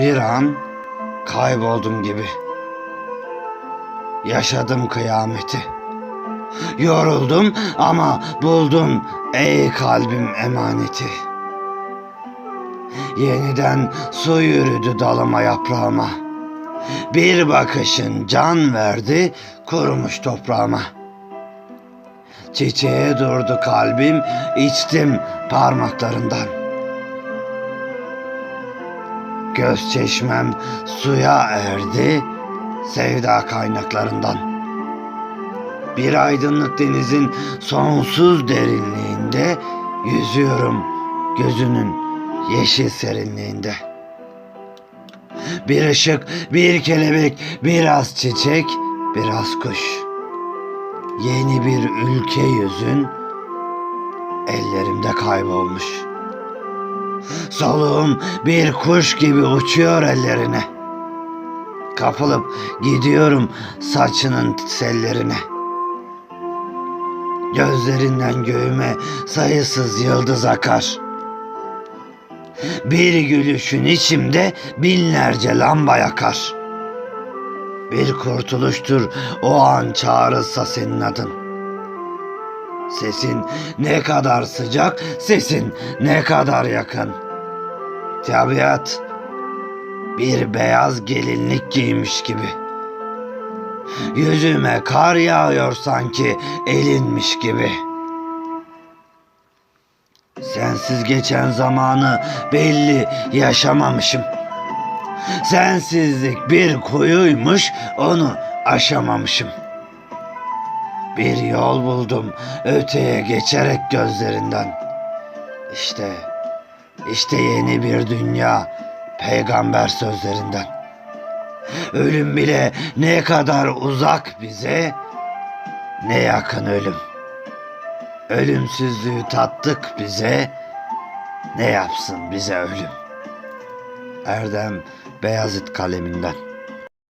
Bir an kayboldum gibi. Yaşadım kıyameti. Yoruldum ama buldum ey kalbim emaneti. Yeniden su yürüdü dalıma yaprağıma. Bir bakışın can verdi kurumuş toprağıma. Çiçeğe durdu kalbim, içtim parmaklarından. Göz çeşmem suya erdi, sevda kaynaklarından. Bir aydınlık denizin sonsuz derinliğinde yüzüyorum gözünün yeşil serinliğinde. Bir ışık, bir kelebek, biraz çiçek, biraz kuş. Yeni bir ülke yüzün ellerimde kaybolmuş. Soluğum bir kuş gibi uçuyor ellerine. Kapılıp gidiyorum saçının sellerine. Gözlerinden göğüme sayısız yıldız akar. Bir gülüşün içimde binlerce lamba yakar. Bir kurtuluştur o an çağrılsa senin adın. Sesin ne kadar sıcak, sesin ne kadar yakın. Tabiat bir beyaz gelinlik giymiş gibi. Yüzüme kar yağıyor sanki elinmiş gibi. Sensiz geçen zamanı belli yaşamamışım. Sensizlik bir kuyuymuş onu aşamamışım. Bir yol buldum öteye geçerek gözlerinden. İşte, işte yeni bir dünya peygamber sözlerinden. Ölüm bile ne kadar uzak bize, ne yakın ölüm. Ölümsüzlüğü tattık bize, ne yapsın bize ölüm. Erdem Beyazıt kaleminden.